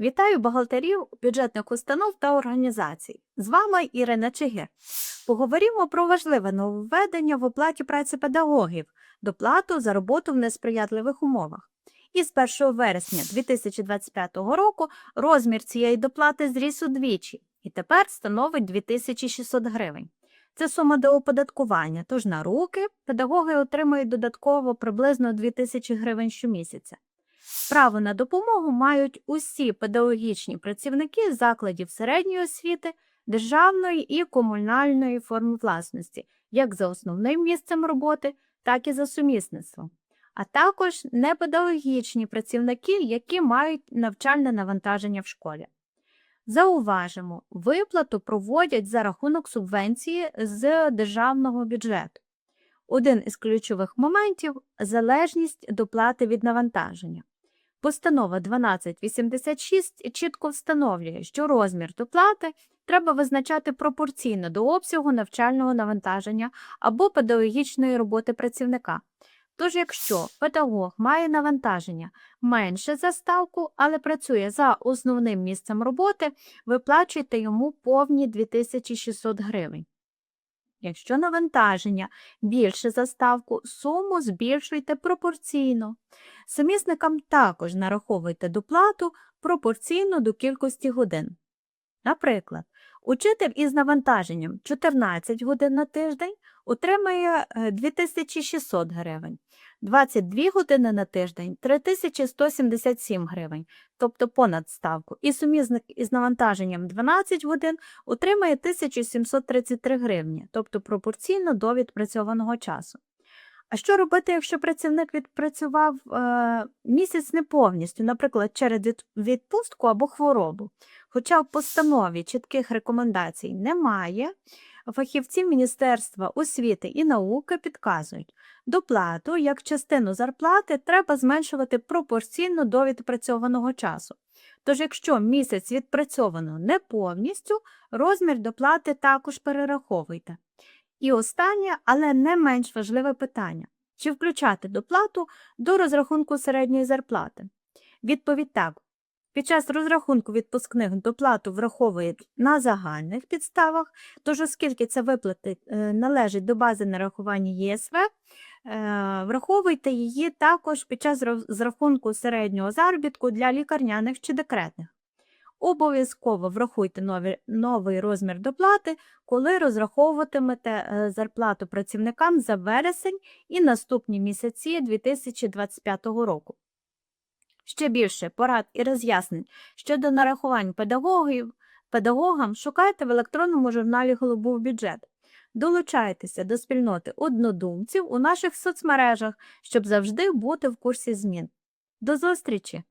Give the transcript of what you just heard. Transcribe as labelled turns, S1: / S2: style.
S1: Вітаю бухгалтерів, бюджетних установ та організацій. З вами Ірина Чигир. Поговоримо про важливе нововведення в оплаті праці педагогів доплату за роботу в несприятливих умовах. Із 1 вересня 2025 року розмір цієї доплати зріс удвічі і тепер становить 2600 гривень. Це сума до оподаткування, тож на руки педагоги отримують додатково приблизно 2000 гривень щомісяця. Право на допомогу мають усі педагогічні працівники закладів середньої освіти, державної і комунальної форми власності, як за основним місцем роботи, так і за сумісництвом, а також непедагогічні працівники, які мають навчальне навантаження в школі. Зауважимо, виплату проводять за рахунок субвенції з державного бюджету. Один із ключових моментів залежність доплати від навантаження. Постанова 1286 чітко встановлює, що розмір доплати треба визначати пропорційно до обсягу навчального навантаження або педагогічної роботи працівника. Тож, якщо педагог має навантаження менше за ставку, але працює за основним місцем роботи, виплачуйте йому повні 2600 гривень. Якщо навантаження більше за ставку, суму збільшуйте пропорційно. Сумісникам також нараховуйте доплату пропорційно до кількості годин. Наприклад, учитель із навантаженням 14 годин на тиждень отримає е, 2600 гривень, 22 години на тиждень 3177 гривень, тобто понад ставку, і сумісник із навантаженням 12 годин отримає 1733 гривні, тобто пропорційно до відпрацьованого часу. А що робити, якщо працівник відпрацював е, місяць не повністю, наприклад, через від- відпустку або хворобу? Хоча в постанові чітких рекомендацій немає, фахівці Міністерства освіти і науки підказують, доплату як частину зарплати треба зменшувати пропорційно до відпрацьованого часу. Тож, якщо місяць відпрацьовано не повністю, розмір доплати також перераховуйте. І останнє, але не менш важливе питання: чи включати доплату до розрахунку середньої зарплати? Відповідь так. Під час розрахунку відпускних доплату враховують на загальних підставах, тож оскільки ця виплати е, належить до бази нарахування ЄСВ, е, враховуйте її також під час розрахунку середнього заробітку для лікарняних чи декретних. Обов'язково врахуйте нові, новий розмір доплати, коли розраховуватимете е, зарплату працівникам за вересень і наступні місяці 2025 року. Ще більше порад і роз'яснень щодо нарахувань педагогів, педагогам шукайте в електронному журналі Голубов бюджет. Долучайтеся до спільноти однодумців у наших соцмережах, щоб завжди бути в курсі змін. До зустрічі!